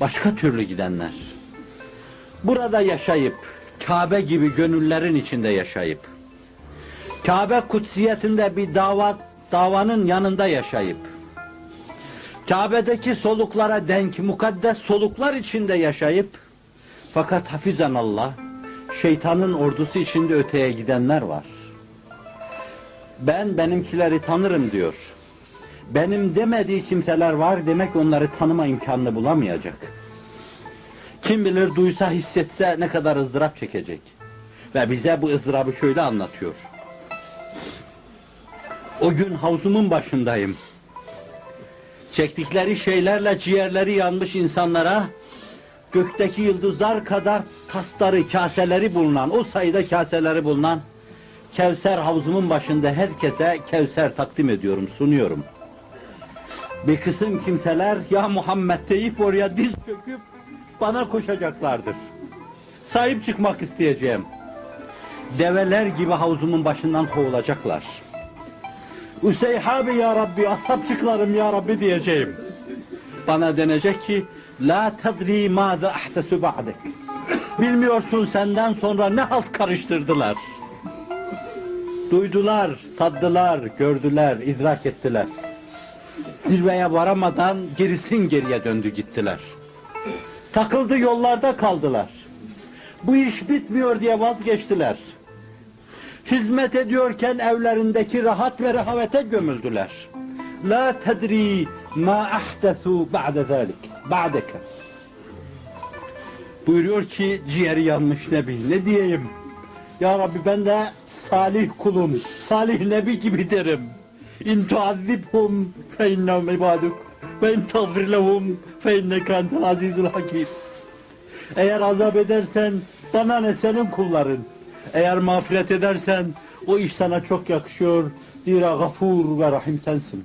başka türlü gidenler. Burada yaşayıp, Kabe gibi gönüllerin içinde yaşayıp, Kabe kutsiyetinde bir dava, davanın yanında yaşayıp, Kabe'deki soluklara denk mukaddes soluklar içinde yaşayıp, fakat hafizan Allah, şeytanın ordusu içinde öteye gidenler var. Ben benimkileri tanırım diyor. Benim demediği kimseler var demek onları tanıma imkanını bulamayacak. Kim bilir duysa hissetse ne kadar ızdırap çekecek. Ve bize bu ızdırabı şöyle anlatıyor. O gün havzumun başındayım. Çektikleri şeylerle ciğerleri yanmış insanlara gökteki yıldızlar kadar tasları, kaseleri bulunan, o sayıda kaseleri bulunan Kevser havzumun başında herkese Kevser takdim ediyorum, sunuyorum. Bir kısım kimseler ya Muhammed deyip oraya diz çöküp bana koşacaklardır. Sahip çıkmak isteyeceğim. Develer gibi havzumun başından kovulacaklar. Üseyhabi ya Rabbi, asapçıklarım ya Rabbi diyeceğim. Bana denecek ki, La tedri mâze ahtesu ba'dek. Bilmiyorsun senden sonra ne halt karıştırdılar. Duydular, taddılar, gördüler, idrak ettiler. Zirveye varamadan gerisin geriye döndü gittiler. Takıldı yollarda kaldılar. Bu iş bitmiyor diye vazgeçtiler. Hizmet ediyorken evlerindeki rahat ve rehavete gömüldüler. La tedri ma ahdesu ba'de zalik. Ba'deke. Buyuruyor ki ciğeri yanmış Nebi. Ne diyeyim? Ya Rabbi ben de salih kulum, salih nebi gibi derim. İn tuazzibhum fe innehum ibaduk ve in tagfir lehum fe inneke entel azizul hakim. Eğer azap edersen bana ne senin kulların. Eğer mağfiret edersen o iş sana çok yakışıyor. Zira gafur ve rahim sensin.